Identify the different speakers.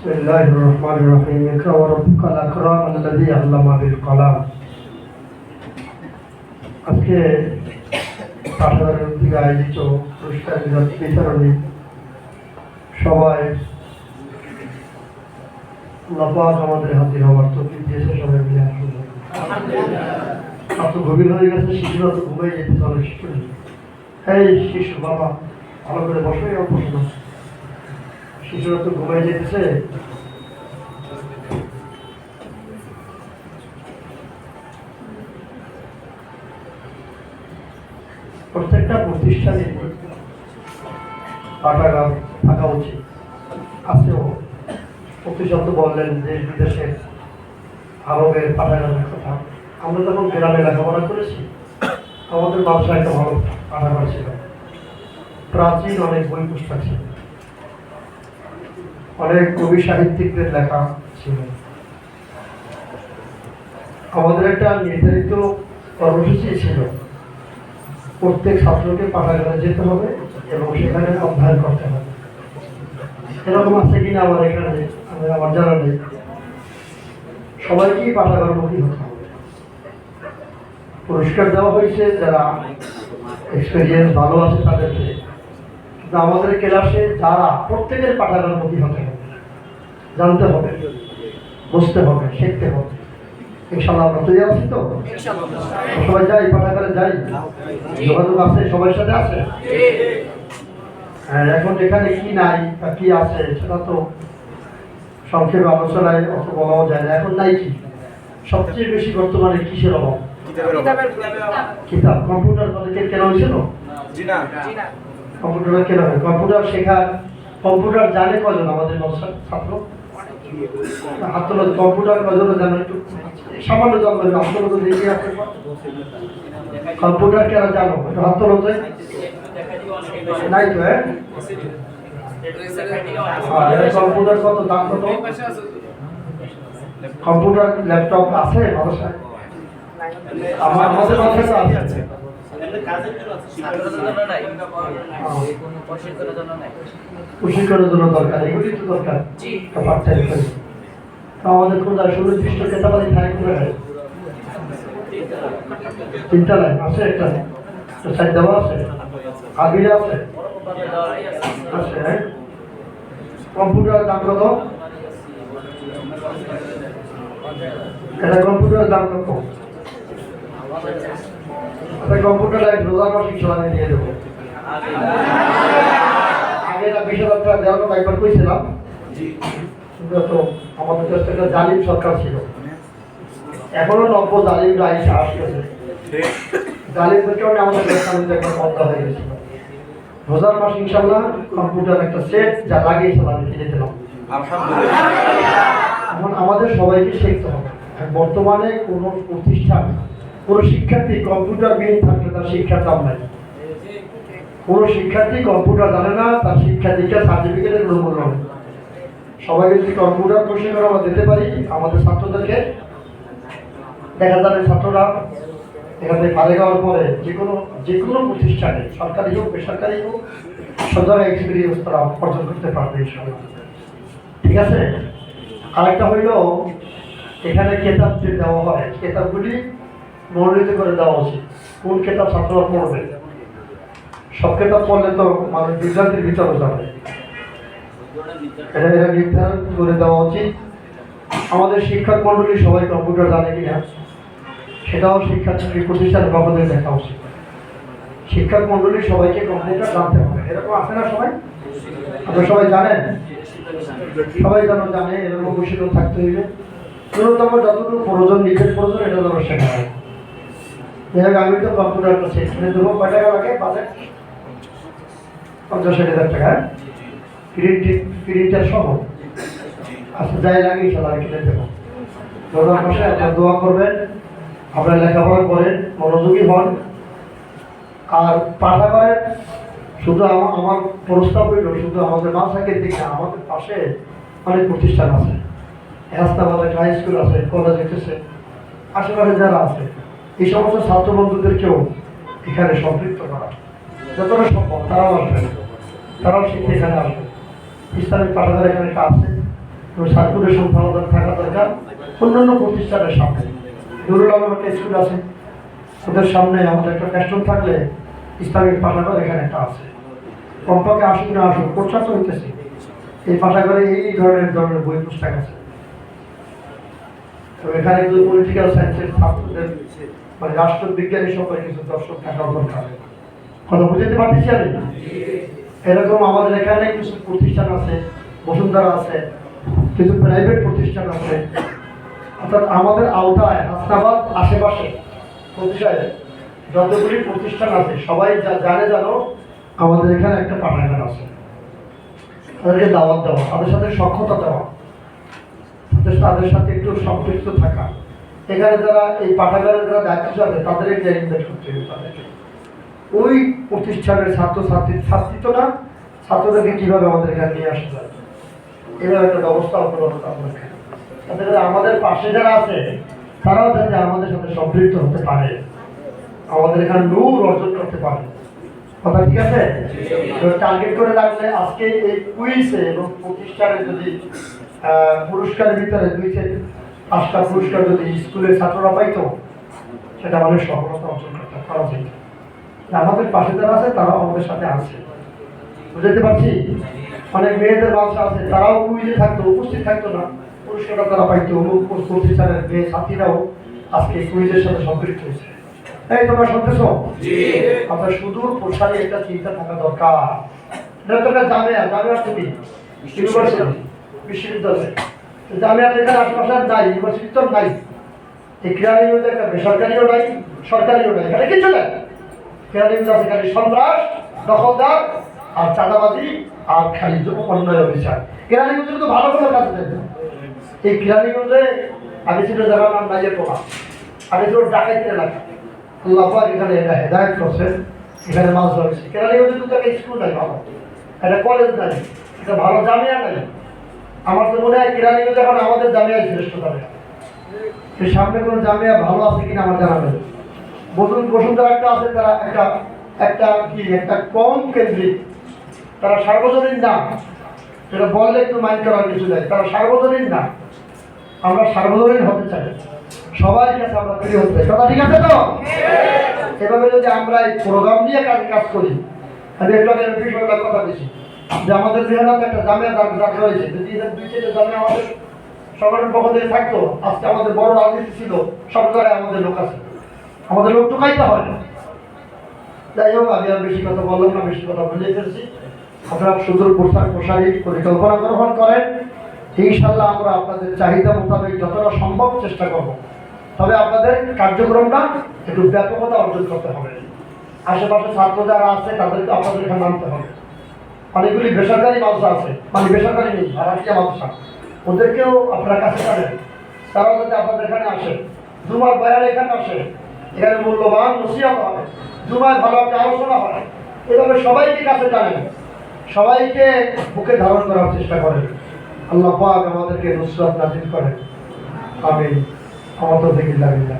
Speaker 1: بسم الله الرحمن الرحيم اقرأ وربك الأكرم الذي علم بالقلم আজকে পাঠাগারের থেকে আয়োজিত পুরস্কার বিতরণ- বিতরণী সবাই নবাজ আমাদের হাজির হওয়ার তো দিয়েছে সবাই মিলে আসুন এত গভীর হয়ে গেছে শিশুরা তো ঘুমিয়ে যেতে চলে শিশু এই শিশু বাবা ভালো করে বসে অল্প শোনো শিশুরা তো ঘুমিয়ে যেতেছে। প্রত্যেকটা প্রতিষ্ঠানে পাঠাগার থাকা উচিত। আছেও প্রতিশব্দ বললেন দেশ বিদেশের আরবের পাঠাগারের কথা, আমরা যখন গ্রামে লেখাপড়া করেছি, আমাদের ব্যবসা একটা ভালো পাঠাগার ছিল। প্রাচীন অনেক বই পুস্তক ছিল। অনেক কবি সাহিত্যিকদের লেখা ছিল। আমাদের একটা নির্ধারিত কর্মসূচি ছিল। প্রত্যেক ছাত্রকে পাঠাগারে যেতে হবে এবং সেখানে অধ্যয়ন করতে হবে। এরকম আছে কিনা আমার এখানে আমি আমার জানা নেই। সবাইকেই পাঠাগারমুখী হতে হবে। পুরস্কার দেওয়া হয়েছে যারা এক্সপিরিয়েন্স ভালো আছে তাদেরকে। আমাদের ক্লাসে যারা প্রত্যেকের পাঠাগারমুখী হতে হবে। জানতে হবে বুঝতে হবে শিখতে হবে। ইনশাল্লাহ আমরা তৈরি আছি তো? সবাই যাই পাঠাগারে যাই। যোগাযোগ আছে সবার সাথে আছে? হ্যাঁ এখন এখানে কি নাই বা কি আছে সেটা তো সংক্ষেপে আলোচনায় অত বলাও যায় না। এখন নাই কি? সবচেয়ে বেশি বর্তমানে কিসের অভাব? কিতাব। কম্পিউটার তাদেরকে কেনা হয়েছিল?
Speaker 2: না।
Speaker 1: কম্পিউটার কেনা হয়? কম্পিউটার শেখার কম্পিউটার জানে কজন আমাদের ছাত্র? তোলা, কম্পিউটার কজন জানে একটু? সামান্য তোলা তো দেখে আছে। কম্পিউটার কেনা জানো? একটু তো। নাই তো হ্যাঁ? কম্পিউটার কত দাম কত? কম্পিউটার, ল্যাপটপ আছে? আমার আমাদের তো আছে। প্রশিক্ষণের জন্য দরকার এগুলি তো দরকার। পার্ট টাইম করে তো আমাদের থাকে কোথায় তিনটা লাইন আছে একটা একটা সাইড দেওয়া আছে আবিরে আছে আছে হ্যাঁ? কম্পিউটারের দাম কত? এটা কম্পিউটারের দাম কত? কম্পিউটার লাইন রোজার মাসিক সময় নিয়ে দেবো। আগে না বিশ হাজার টাকা দেওয়ার কথা একবার কইছিলাম। তো আমাদের একটা জালিম সরকার ছিল। এখনও নব্য জালিমরা এসে আসতেছে। জালিমদের কারণে আমাদের ব্যবসা একবার বন্ধ হয়ে গেছিল রোজার মাস ইনশাল্লাহ কম্পিউটার একটা সেট যা লাগিয়েছিল আমি কিনে দিলাম এখন আমাদের সবাইকে শিখতে হবে। বর্তমানে কোনো প্রতিষ্ঠান কোনো শিক্ষার্থী কম্পিউটার বিহীন থাকলে তার শিক্ষার দাম নাই। কোনো শিক্ষার্থী কম্পিউটার জানে না, তার শিক্ষা দীক্ষা সার্টিফিকেটের কোনো মূল্য সবাই যদি কম্পিউটার প্রশিক্ষণ আমরা দিতে পারি, আমাদের ছাত্রদেরকে, দেখা যাবে ছাত্ররা এখান পারে যাওয়ার পরে যে কোনো যে কোনো প্রতিষ্ঠানে, সরকারি হোক, বেসরকারি হোক সব এক্সপিরিয়েন্স তারা অর্জন করতে পারবে ঠিক আছে? আরেকটা হইল, এখানে কেতাব দেওয়া হয়। কেতাবগুলি মনোনীত করে দেওয়া উচিত। কোন কেতাব ছাত্ররা পড়বে? সব কেতাব পড়লে তো মানুষ বিভ্রান্তির ভিতরে যাবে। এটা এটা নির্ধারণ করে দেওয়া উচিত। আমাদের শিক্ষক মন্ডলী সবাই কম্পিউটার জানে কিনা, সেটাও শিক্ষার্থী প্রতিষ্ঠান বাবাদের দেখা উচিত। শিক্ষক মন্ডলী সবাইকে কম্পিউটার জানতে হবে। এরকম আছে না সবাই? আপনারা সবাই জানেন? সবাই যেন জানে, এরকম প্রশিক্ষণ থাকতে হইবে ন্যূনতম যতটুকু প্রয়োজন নিজের প্রয়োজন, এটা যেন শেখা হয় যাই আমি তো কম্পিউটারটা শেষ করে দেবো কয় টাকা লাগে বাজেট পঞ্চাশ, ষাট হাজার টাকা প্রিন্ট প্রিন্টার সহ। আচ্ছা যাই লাগে ইনশাল্লাহ কিনে দেবো। রোজার মাসে আপনারা দোয়া করবেন, আপনারা লেখাপড়া করেন, মনোযোগী হন। আর পাঠাগারের শুধু আমার আমার প্রস্তাব হইল, শুধু আমাদের মাসাকের দিকে আমাদের পাশে অনেক প্রতিষ্ঠান আছে। রাস্তা বাজার হাই স্কুল আছে কলেজ এসেছে আশেপাশে যারা আছে এই সমস্ত ছাত্র বন্ধুদেরকেও এখানে সম্পৃক্ত করা যতটা সম্ভব তারাও আসবে তারাও শিখতে এখানে আসবে ইসলামিক পাঠাগার এখানে একটা আছে। এবং সার্কুলেশন ভালো থাকা দরকার। অন্যান্য প্রতিষ্ঠানের সামনে। নুরুল স্কুল আছে। ওদের সামনে আমাদের একটা ক্যাস্টন থাকলে ইসলামিক পাঠাগার এখানে একটা আছে। কমপক্ষে আসুক না আসুক। প্রচার তো হইতেছে। এই পাঠাগারে এই ধরনের ধরনের বই পুস্তক আছে। তো এখানে পলিটিক্যাল সায়েন্সের ছাত্রদের মানে রাষ্ট্রবিজ্ঞানী সম্পর্কে কিছু দর্শক থাকা দরকার। কথা বুঝতে পারতেছি আমি? এরকম আমাদের এখানে কিছু প্রতিষ্ঠান আছে, বসুন্ধরা আছে, কিছু প্রাইভেট প্রতিষ্ঠান আছে। অর্থাৎ আমাদের আওতায় হাসনাবাদ আশেপাশে প্রতিষ্ঠানে যতগুলি প্রতিষ্ঠান আছে, সবাই যা জানে জানো আমাদের এখানে একটা পাঠাগার আছে। তাদেরকে দাওয়াত দেওয়া, তাদের সাথে সক্ষতা দেওয়া, তাদের সাথে একটু সম্পৃক্ত থাকা। এখানে যারা, এই পাঠাগারের যারা দায়িত্ব আছে তাদেরকে ইনভেস্ট করতে হবে তাদেরকে ওই প্রতিষ্ঠানের ছাত্র ছাত্রী ছাত্রী তো না, ছাত্রদেরকে কীভাবে আমাদের এখানে নিয়ে আসতে হবে এভাবে একটা ব্যবস্থা উপলব্ধ আপনাকে আমাদের পাশে যারা আছে, তারাও যাতে আমাদের সাথে সম্পৃক্ত হতে পারে। আমাদের এখানে নূর অর্জন করতে পারে। কথা ঠিক আছে? টার্গেট করে রাখলে আজকে এই কুইজে এবং প্রতিষ্ঠানে যদি পুরস্কারের ভিতরে দুই থেকে পাঁচটা পুরস্কার যদি স্কুলের ছাত্ররা পাইতো সেটা আমাদের সফলতা অর্জন করতে করা যেত আমাদের পাশে যারা আছে তারাও আমাদের সাথে আছে। বুঝতে পারছি? অনেক মেয়েদের বাচ্চা আছে তারাও কুইজে থাকতো উপস্থিত থাকতো না। পুরস্কারটা তারা পাইতো অমুক প্রতিষ্ঠানের মেয়ে সাথীরাও আজকে কুইজের সাথে সম্পৃক্ত হয়েছে। এই তোমরা শুনতেছ? আপনার সুদূর প্রসারী একটা চিন্তা থাকা দরকার। এটা তো একটা জামিয়া জামিয়া তুমি ইউনিভার্সিটি বিশ্ববিদ্যালয়। তো জামিয়া এখানে আশেপাশে আর নাই ইউনিভার্সিটি তো নাই। এই ক্রীড়া নিউজ একটা বেসরকারিও নাই, সরকারিও নাই, এখানে কিছু নাই। ক্রীড়া নিউজ আছে খালি সন্ত্রাস, দখলদার, আর চাঁদাবাজি, আর খালি অন্যায় অভিযান ক্রীড়া নিউজে তো ভালো কোনো কাজ দেয়। এই ক্রীড়া নিউজে আগে ছিল যারা নাম নাইয়ের প্রভাব আগে ছিল ডাকাইতে এলাকা। আল্লাহ পাক এখানে এটা হেদায়ত করছে এখানে মাছ ধরেছে। ক্রীড়া নিউজে তো একটা স্কুল নাই ভালো একটা কলেজ নাই, একটা ভালো জামিয়া নাই। আমার তো মনে হয় ক্রীড়া নিউজ এখন আমাদের জামিয়ায় শ্রেষ্ঠ জামিয়া। এই সামনে কোনো জামিয়া ভালো আছে কিনা আমার জানা নেই। বসুন বসুন্ধরা একটা আছে তারা একটা একটা কি একটা কম কেন্দ্রিক। তারা সার্বজনীন না। সেটা বললে একটু মাইন্ড করার কিছু নেই। তারা সার্বজনীন না। আমরা সার্বজনীন হতে চাই। সবাই কাছে আমরা প্রিয় হতে চাই। কথা ঠিক আছে তো? এভাবে যদি আমরা এই প্রোগ্রাম নিয়ে কাজ কাজ করি আমি একটু আগে কথা দিছি। যে আমাদের বিহারাতে একটা জামিয়া দাঁড় রয়েছে। যদি এদের দুই চারটে জামিয়া আমাদের সংগঠন পক্ষ থেকে থাকতো, আজকে আমাদের বড় রাজনীতি ছিল জায়গায় আমাদের লোক আছে। আমাদের লোক ঢুকাইতে হয় না। যাই হোক, আমি আর বেশি কথা বললাম না, বেশি কথা বলে ফেলছি আপনারা সুদূর প্রসার প্রসারী পরিকল্পনা গ্রহণ করেন। ইনশাল্লাহ আমরা আপনাদের চাহিদা মোতাবেক যতটা সম্ভব চেষ্টা করব। তবে আপনাদের কার্যক্রমটা একটু ব্যাপকতা অর্জন করতে হবে। আশেপাশে ছাত্র যারা আছে, তাদেরকে আপনাদের এখানে নামতে হবে। অনেকগুলি বেসরকারি মাদ্রাসা আছে মানে বেসরকারি নেই ভাড়াটিয়া মাদ্রাসা। ওদেরকেও আপনারা কাছে পাবেন তারাও যাতে আপনাদের এখানে আসে, জুমার বয়ান এখানে আসে, এখানে মূল্যবান নসিহত হবে। ভালো একটা আলোচনা হয়। এভাবে সবাইকে কাছে টানেন। সবাইকে বুকে ধারণ করার চেষ্টা করেন। আল্লাহ পাক আমাদেরকে নুসরাত নাজিল করেন। আমি আমাদের দিকে লাগিয়ে